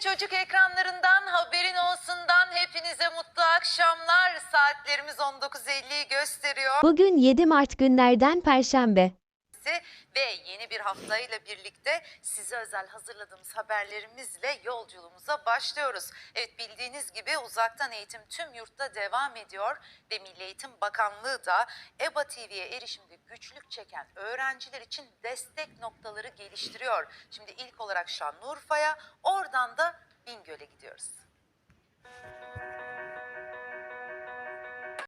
Çocuk ekranlarından haberin olsundan hepinize mutlu akşamlar. Saatlerimiz 19.50'yi gösteriyor. Bugün 7 Mart günlerden Perşembe. Ve yeni bir haftayla birlikte size özel hazırladığımız haberlerimizle yolculuğumuza başlıyoruz. Evet bildiğiniz gibi uzaktan eğitim tüm yurtta devam ediyor ve Milli Eğitim Bakanlığı da EBA TV'ye erişimde güçlük çeken öğrenciler için destek noktaları geliştiriyor. Şimdi ilk olarak Şanlıurfa'ya oradan da Bingöl'e gidiyoruz.